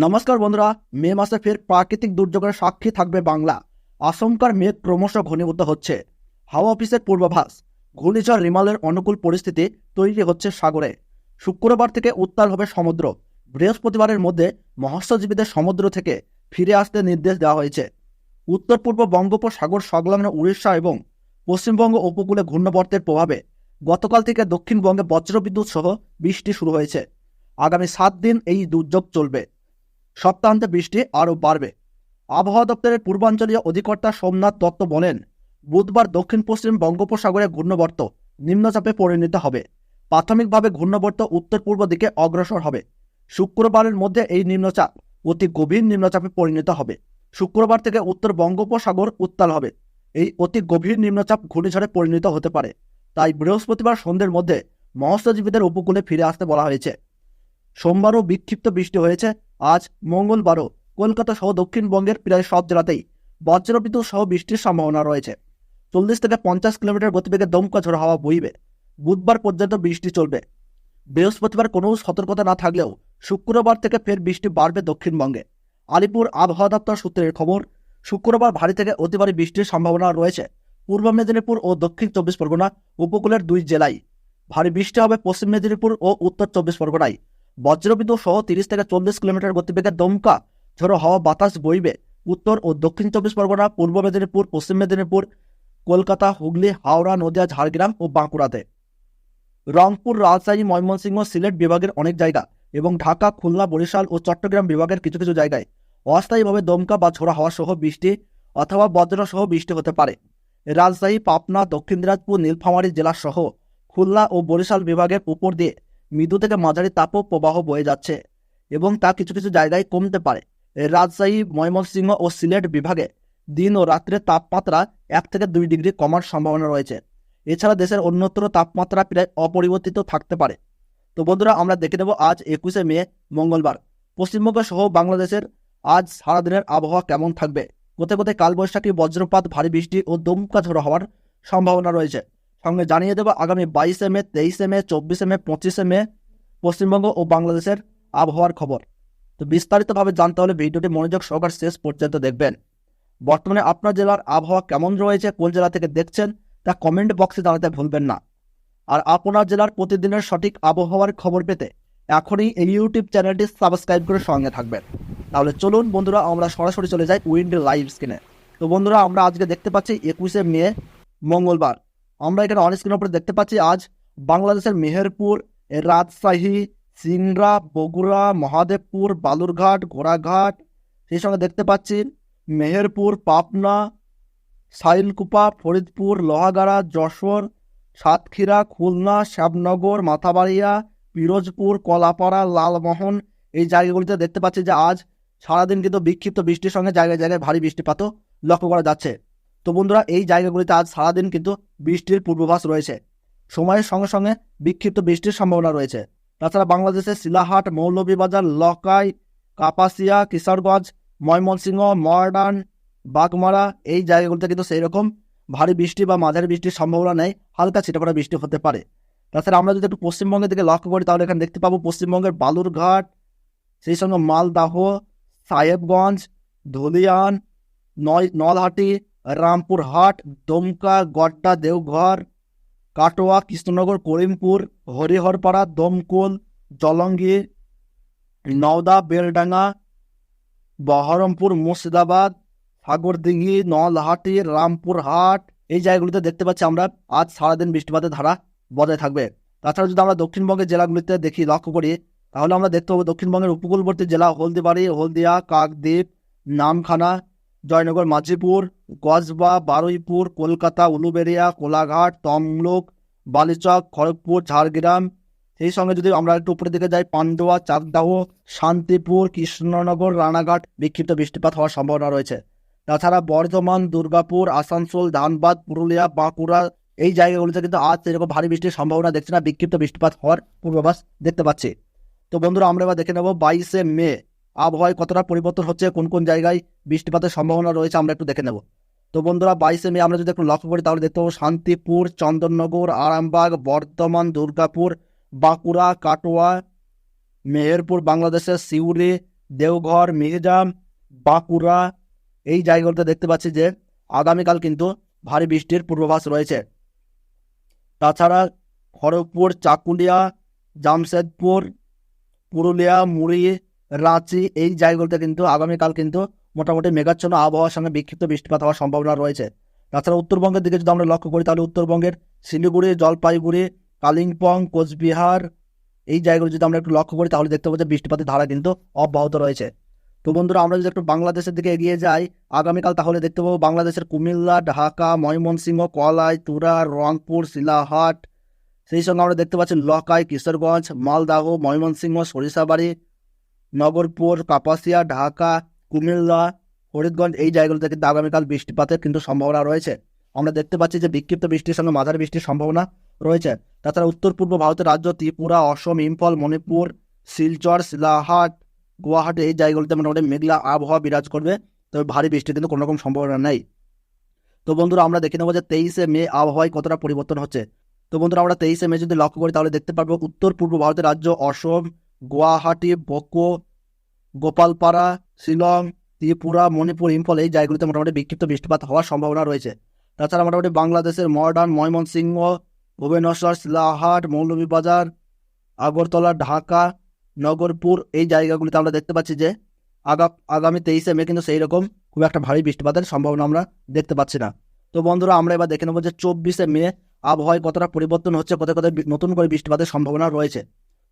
নমস্কার বন্ধুরা, মে মাসে ফের প্রাকৃতিক দুর্যোগের সাক্ষী থাকবে বাংলা। আশঙ্কার মেঘ ক্রমশ ঘনীভূত হচ্ছে। হাওয়া অফিসের পূর্বাভাস, ঘূর্ণিঝড় রিমালের অনুকূল পরিস্থিতি তৈরি হচ্ছে সাগরে। শুক্রবার থেকে উত্তাল হবে সমুদ্র। বৃহস্পতিবারের মধ্যে মৎস্যজীবীদের সমুদ্র থেকে ফিরে আসতে নির্দেশ দেওয়া হয়েছে। উত্তর পূর্ব বঙ্গোপসাগর সংলগ্ন উড়িষ্যা এবং পশ্চিমবঙ্গ উপকূলে ঘূর্ণবর্তের প্রভাবে গতকাল থেকে দক্ষিণবঙ্গে বজ্রবিদ্যুৎ সহ বৃষ্টি শুরু হয়েছে। আগামী সাত দিন এই দুর্যোগ চলবে। সপ্তাহান্তে বৃষ্টি আরও বাড়বে। আবহাওয়া দপ্তরের পূর্বাঞ্চলীয় অধিকর্তা সোমনাথ দত্ত বলেন, বুধবার দক্ষিণ পশ্চিম বঙ্গোপসাগরে ঘূর্ণবর্ত নিম্নচাপে পরিণত হবে। প্রাথমিকভাবে ঘূর্ণবর্ত উত্তর পূর্ব দিকে অগ্রসর হবে। শুক্রবারের মধ্যে এই নিম্নচাপ অতি গভীর নিম্নচাপে পরিণত হবে। শুক্রবার থেকে উত্তর বঙ্গোপসাগর উত্তাল হবে। এই অতি গভীর নিম্নচাপ ঘূর্ণিঝড়ে পরিণত হতে পারে। তাই বৃহস্পতিবার সন্ধ্যের মধ্যে মৎস্যজীবীদের উপকূলে ফিরে আসতে বলা হয়েছে। সোমবারও বিক্ষিপ্ত বৃষ্টি হয়েছে। আজ মঙ্গলবারও কলকাতা সহ দক্ষিণবঙ্গের প্রায় সব জেলাতেই বজ্রবিদ্যুৎ সহ বৃষ্টির সম্ভাবনা রয়েছে। চল্লিশ থেকে পঞ্চাশ কিলোমিটার গতিবেগে দমকা ঝোড়ো হাওয়া বইবে। বুধবার পর্যন্ত বৃষ্টি চলবে। বৃহস্পতিবার কোনো সতর্কতা না থাকলেও শুক্রবার থেকে ফের বৃষ্টি বাড়বে দক্ষিণবঙ্গে। আলিপুর আবহাওয়া দপ্তর সূত্রের খবর, শুক্রবার ভারী থেকে অতি ভারী বৃষ্টির সম্ভাবনা রয়েছে। পূর্ব মেদিনীপুর ও দক্ষিণ চব্বিশ পরগনা উপকূলের দুই জেলায়। ভারী বৃষ্টি হবে পশ্চিম মেদিনীপুর ও উত্তর চব্বিশ পরগনায়। বজ্রবিদ্যুৎ সহ তিরিশ থেকে চল্লিশ কিলোমিটার গতিবেগে দমকা, ঝোড়ো হাওয়া বাতাস বইবে উত্তর ও দক্ষিণ চব্বিশ পরগনা, পূর্ব মেদিনীপুর, পশ্চিম মেদিনীপুর, কলকাতা, হুগলি, হাওড়া, নদিয়া, ঝাড়গ্রাম ও বাঁকুড়াতে। রংপুর, রাজশাহী, ময়মনসিংহ, সিলেট বিভাগের অনেক জায়গা এবং ঢাকা, খুলনা, বরিশাল ও চট্টগ্রাম বিভাগের কিছু কিছু জায়গায় অস্থায়ীভাবে দমকা বা ঝোড়া হাওয়া সহ বৃষ্টি অথবা বজ্র সহ বৃষ্টি হতে পারে। রাজশাহী, পাবনা, দক্ষিণ দিনাজপুর, নীলফামারী জেলা সহ খুলনা ও বরিশাল বিভাগের উপর দিয়ে মৃদু থেকে মাঝারি তাপও প্রবাহ বয়ে যাচ্ছে এবং তা কিছু কিছু জায়গায় কমতে পারে। রাজশাহী, ময়মনসিংহ ও সিলেট বিভাগে দিন ও রাত্রে তাপমাত্রা এক থেকে দুই ডিগ্রি কমার সম্ভাবনা রয়েছে। এছাড়া দেশের অন্যত্র তাপমাত্রা প্রায় অপরিবর্তিত থাকতে পারে। তো বন্ধুরা, আমরা দেখে নেব আজ একুশে মে, মঙ্গলবার। পশ্চিমবঙ্গ সহ বাংলাদেশের আজ সারাদিনের আবহাওয়া কেমন থাকবে? কোথায় কোথায় কালবৈশাখী বজ্রপাত, ভারী বৃষ্টি ও দমকা ঝোড়ো হওয়ার সম্ভাবনা রয়েছে? সঙ্গে জানিয়ে দেবো আগামী বাইশে মে, তেইশে মে, চব্বিশে মে, পঁচিশে মে পশ্চিমবঙ্গ ও বাংলাদেশের আবহাওয়ার খবর। তো বিস্তারিতভাবে জানতে হলে ভিডিওটি মনোযোগ সহকার শেষ পর্যন্ত দেখবেন। বর্তমানে আপনার জেলার আবহাওয়া কেমন রয়েছে, কোন জেলা থেকে দেখছেন, তা কমেন্ট বক্সে জানাতে ভুলবেন না। আর আপনার জেলার প্রতিদিনের সঠিক আবহাওয়ার খবর পেতে এখনই এই ইউটিউব চ্যানেলটি সাবস্ক্রাইব করে সঙ্গে থাকবেন। তাহলে চলুন বন্ধুরা, আমরা সরাসরি চলে যাই উইন্ড লাইভ স্ক্রিনে তো বন্ধুরা, আমরা আজকে দেখতে পাচ্ছি একুশে মে, মঙ্গলবার। আমরা এখানে অন স্ক্রিনের উপরে দেখতে পাচ্ছি আজ বাংলাদেশের মেহেরপুর, রাজশাহী সিংড়া বগুড়া, মহাদেবপুর, বালুরঘাট ঘোড়াঘাট সেই সঙ্গে দেখতে পাচ্ছি মেহেরপুর, পাবনা সাইলকুপা ফরিদপুর, লোহাগাড়া, যশোর, সাতক্ষীরা, খুলনা, শ্যামনগর, মাথাবাড়িয়া, পিরোজপুর, কলাপাড়া, লালমোহন, এই জায়গাগুলিতে দেখতে পাচ্ছি যে আজ সারাদিন কিন্তু বিক্ষিপ্ত বৃষ্টির সঙ্গে জায়গায় জায়গায় ভারী বৃষ্টিপাতও লক্ষ্য করা যাচ্ছে। তো বন্ধুরা, এই জায়গাগুলিতে আজ সারাদিন কিন্তু বৃষ্টির পূর্বাভাস রয়েছে। সময়ের সঙ্গে সঙ্গে বিক্ষিপ্ত বৃষ্টির সম্ভাবনা রয়েছে। তাছাড়া বাংলাদেশের শিলাহাট, মৌলভীবাজার, লকাই, কাপাসিয়া, কিশোরগঞ্জ, ময়মনসিংহ মর্ডান বাগমারা এই জায়গাগুলিতে কিন্তু সেই রকম ভারী বৃষ্টি বা মাঝারি বৃষ্টির সম্ভাবনা নেই। হালকা ছিটাফাটা বৃষ্টি হতে পারে। তাছাড়া আমরা যদি একটু পশ্চিমবঙ্গের দিকে লক্ষ্য করি, তাহলে এখানে দেখতে পাবো পশ্চিমবঙ্গের বালুরঘাট, সেই সঙ্গে মালদাহ, সাহেবগঞ্জ, ধুলিয়ান, নয় নলহাটি রামপুরহাট দমকা, গড্ডা, দেওঘর, কাটোয়া, কৃষ্ণনগর, করিমপুর, হরিহরপাড়া, দমকল জলঙ্গি নওদা, বেলডাঙ্গা, বহরমপুর, মুর্শিদাবাদ সাগরদিঘি নলহাটি রামপুরহাট এই জায়গাগুলিতে দেখতে পাচ্ছি আমরা আজ সারাদিন বৃষ্টিপাতের ধারা বজায় থাকবে। তাছাড়া যদি আমরা দক্ষিণবঙ্গের জেলাগুলিতে দেখি, লক্ষ্য করি, তাহলে আমরা দেখতে পাবো দক্ষিণবঙ্গের উপকূলবর্তী জেলা হলদিবাড়ি, হলদিয়া, কাকদ্বীপ, নামখানা জয়নগর মাঝিপুর গজবা বারুইপুর, কলকাতা, উলুবেড়িয়া, কোলাঘাট, তমলুক, বালিচক, খড়গপুর, ঝাড়গ্রাম। সেই সঙ্গে যদি আমরা একটু উপরের দিকে যাই, পান্ডুয়া, চাকদাহ, শান্তিপুর, কৃষ্ণনগর, রানাঘাট বিক্ষিপ্ত বৃষ্টিপাত হওয়ার সম্ভাবনা রয়েছে। তাছাড়া বর্ধমান, দুর্গাপুর, আসানসোল, ধানবাদ, পুরুলিয়া, বাঁকুড়া, এই জায়গাগুলিতে কিন্তু আজ এরকম ভারী বৃষ্টির সম্ভাবনা দেখছি না, বিক্ষিপ্ত বৃষ্টিপাত হওয়ার পূর্বাভাস দেখতে পাচ্ছি। তো বন্ধুরা, আমরা এবার দেখে নেব বাইশে মে আবহাওয়ায় কতটা পরিবর্তন হচ্ছে, কোন কোন জায়গায় বৃষ্টিপাতের সম্ভাবনা রয়েছে আমরা একটু দেখে নেব। তো বন্ধুরা, বাইশে মে আমরা যদি একটু লক্ষ্য করি, তাহলে দেখতে পাবো শান্তিপুর, চন্দননগর, আরামবাগ, বর্ধমান, দুর্গাপুর, বাঁকুড়া, কাটোয়া, মেহেরপুর, বাংলাদেশের সিউড়ি, দেওঘর মিহিজাম বাঁকুড়া। এই জায়গাগুলোতে দেখতে পাচ্ছি যে আগামীকাল কিন্তু ভারী বৃষ্টির পূর্বাভাস রয়েছে। তাছাড়া খড়গপুর, চাকুলিয়া, জামশেদপুর, পুরুলিয়া, মুড়ি রাঁচি এই জায়গাগুলোতে কিন্তু আগামীকাল কিন্তু মোটামুটি মেঘাচ্ছন্ন আবহাওয়ার সঙ্গে বিক্ষিপ্ত বৃষ্টিপাত হওয়ার সম্ভাবনা রয়েছে। তাছাড়া উত্তরবঙ্গের দিকে যদি আমরা লক্ষ্য করি, তাহলে উত্তরবঙ্গের শিলিগুড়ি, জলপাইগুড়ি, কালিম্পং, কোচবিহার এই জায়গাগুলো যদি আমরা একটু লক্ষ্য করি, তাহলে দেখতে পাবো যে বৃষ্টিপাতের ধারা কিন্তু অব্যাহত রয়েছে। তো বন্ধুরা, আমরা যদি একটু বাংলাদেশের দিকে এগিয়ে যাই, আগামীকাল তাহলে দেখতে পাবো বাংলাদেশের কুমিল্লা, ঢাকা, ময়মনসিংহ কলাই তুরা, রংপুর, শিলাহাট। সেই সঙ্গে আমরা দেখতে পাচ্ছি লকাই, কিশোরগঞ্জ, মালদাহ, ময়মনসিংহ, সরিষাবাড়ি নগরপুর, কাপাসিয়া, ঢাকা, কুমিল্লা, ফরিদগঞ্জ এই জায়গাগুলোতে কিন্তু আগামীকাল বৃষ্টিপাতের কিন্তু সম্ভাবনা রয়েছে। আমরা দেখতে পাচ্ছি যে বিক্ষিপ্ত বৃষ্টির সঙ্গে মাঝারি বৃষ্টির সম্ভাবনা রয়েছে। তাছাড়া উত্তর পূর্ব ভারতের রাজ্য, ত্রিপুরা, অসম, ইম্ফল, মণিপুর, শিলচর, শিলাহাট, গুয়াহাটি এই জায়গাগুলোতে মোটামুটি মেঘলা আবহাওয়া বিরাজ করবে। তবে ভারী বৃষ্টির কিন্তু কোনো রকম সম্ভাবনা নেই। তো বন্ধুরা, আমরা দেখে নেব যে তেইশে মে আবহাওয়ায় কতটা পরিবর্তন হচ্ছে। তো বন্ধুরা, আমরা তেইশে মে যদি লক্ষ্য করি, তাহলে দেখতে পারব উত্তর পূর্ব ভারতের রাজ্য, অসম গুয়াহাটি, বকো, গোপালপাড়া, শিলং, ত্রিপুরা, মণিপুর, ইম্ফল এই জায়গাগুলিতে মোটামুটি বিক্ষিপ্ত বৃষ্টিপাত হওয়ার সম্ভাবনা রয়েছে। তাছাড়া মোটামুটি বাংলাদেশের মডার্ন ময়মনসিংহ, ভুবনেশ্বর, শিলাহাট, মৌলভীবাজার, আগরতলা, ঢাকা, নগরপুর এই জায়গাগুলিতে আমরা দেখতে পাচ্ছি যে আগা, আগামী তেইশে মে কিন্তু সেই রকম খুব একটা ভারী বৃষ্টিপাতের সম্ভাবনা আমরা দেখতে পাচ্ছি না। তো বন্ধুরা, আমরা এবার দেখে নেব যে চব্বিশে মে আবহাওয়ায় কতটা পরিবর্তন হচ্ছে, কোথায় কোথায় নতুন করে বৃষ্টিপাতের সম্ভাবনা রয়েছে।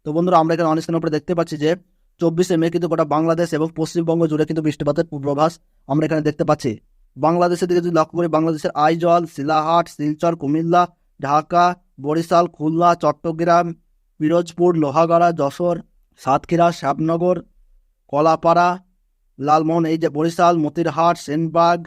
তো বন্ধুরা, আমরা এখানে অনেক উপরে দেখতে পাচ্ছি যে চব্বিশে মে কিন্তু গোটা বাংলাদেশ এবং পশ্চিমবঙ্গ জুড়ে কিন্তু বৃষ্টিপাতের পূর্বাভাস আমরা এখানে দেখতে পাচ্ছি। বাংলাদেশের দিকে যদি লক্ষ্য করি, বাংলাদেশের আইজল, শিলাহাট, শিলচর, কুমিল্লা, ঢাকা, বরিশাল, খুলনা, চট্টগ্রাম, পিরোজপুর, লোহাগাড়া, যশোর, সাতক্ষীরা, শ্যামনগর, কলাপাড়া, লালমোহন, এই যে বরিশাল, মতিরহাট, সেনবাগ,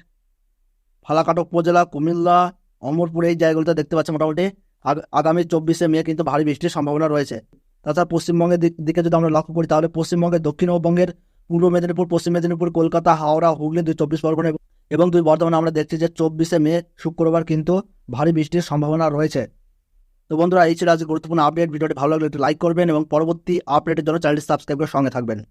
ফালাকাটা উপজেলা, কুমিল্লা, অমরপুর এই জায়গাগুলোতে দেখতে পাচ্ছি মোটামুটি আগ- আগামী চব্বিশে মে কিন্তু ভারী বৃষ্টির সম্ভাবনা রয়েছে। তাছাড়া পশ্চিমবঙ্গের দিক যদি আমরা লক্ষ্য করি, তাহলে পশ্চিমবঙ্গের দক্ষিণবঙ্গের পূর্ব মেদিনীপুর, পশ্চিম মেদিনীপুর, কলকাতা, হাওড়া, হুগলি দুই চব্বিশ পরগনা এবং- দুই বর্ধমানে আমরা দেখছি যে চব্বিশে মে, শুক্রবার কিন্তু ভারী বৃষ্টির সম্ভাবনা রয়েছে। তো বন্ধুরা, এই ছিল আজকে গুরুত্বপূর্ণ আপডেট ভিডিওটি ভালো লাগলে একটু লাইক করবেন এবং পরবর্তী আপডেটের জন্য চ্যানেলটি সাবস্ক্রাইব করে সঙ্গে থাকবেন।